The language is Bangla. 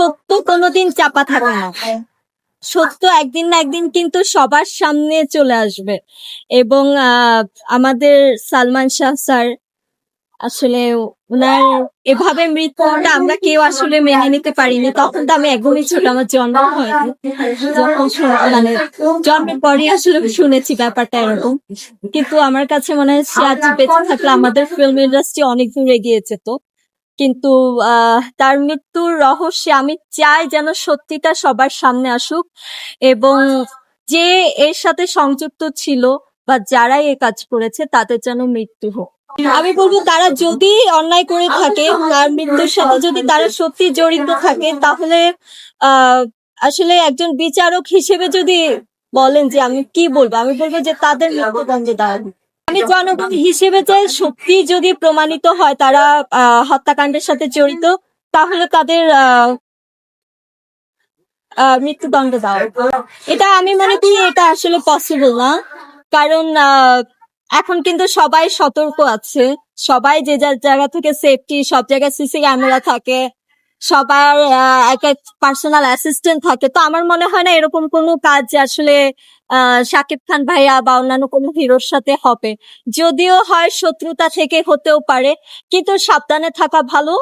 সত্য কোনোদিন চাপা থাকে না। সত্য একদিন না একদিন কিন্তু সবার সামনে চলে আসবে। এবং আমাদের সালমান শাহ স্যার আসলে ওনার এভাবে মৃত্যুটা আমরা কেউ আসলে মেনে নিতে পারিনি। তখন তো আমি একদমই ছোট আমার জন্ম হয়নি। যখন মানে জন্মের পরে আসলে শুনেছি ব্যাপারটা এরকম। কিন্তু আমার কাছে মনে হয় সে আজ বেঁচে থাকলে আমাদের ফিল্ম ইন্ডাস্ট্রি অনেক দূর এগিয়ে যেত। কিন্তু তার মৃত্যুর রহস্যে আমি চাই যেন সত্যিটা সবার সামনে আসুক এবং যে এর সাথে সংযুক্ত ছিল বা যারাই এ কাজ করেছে তাদের যেন মৃত্যু হোক আমি বলব তারা যদি অন্যায় করে থাকে তার মৃত্যুর সাথে যদি তারা সত্যি জড়িত থাকে তাহলে আসলে একজন বিচারক হিসেবে যদি বলেন যে আমি কি বলব, আমি বলব যে তাদের মৃত্যুদণ্ড দেওয়া। আমি জনগণ হিসেবে চাই সত্যি যদি প্রমাণিত হয় তারা হত্যাকাণ্ডের সাথে জড়িত তাহলে তাদের মৃত্যুদণ্ড দেওয়া এটা আমি মনে করি এটা আসলে পসিবল না। কারণ আহ, এখন কিন্তু সবাই সতর্ক আছে। সবাই যে যার জায়গা থেকে সেফটি সব জায়গায় সিসি ক্যামেরা থাকে। সবার এক এক পার্সোনাল অ্যাসিস্ট্যান্ট থাকে। তো আমার মনে হয় না এরকম কোনো কাজ আসলে শাকিব খান ভাইয়া বা অন্যান্য কোনো হিরোর সাথে হবে। যদিও হয় শত্রুতা থেকে হতেও পারে, কিন্তু সাবধানে থাকা ভালো।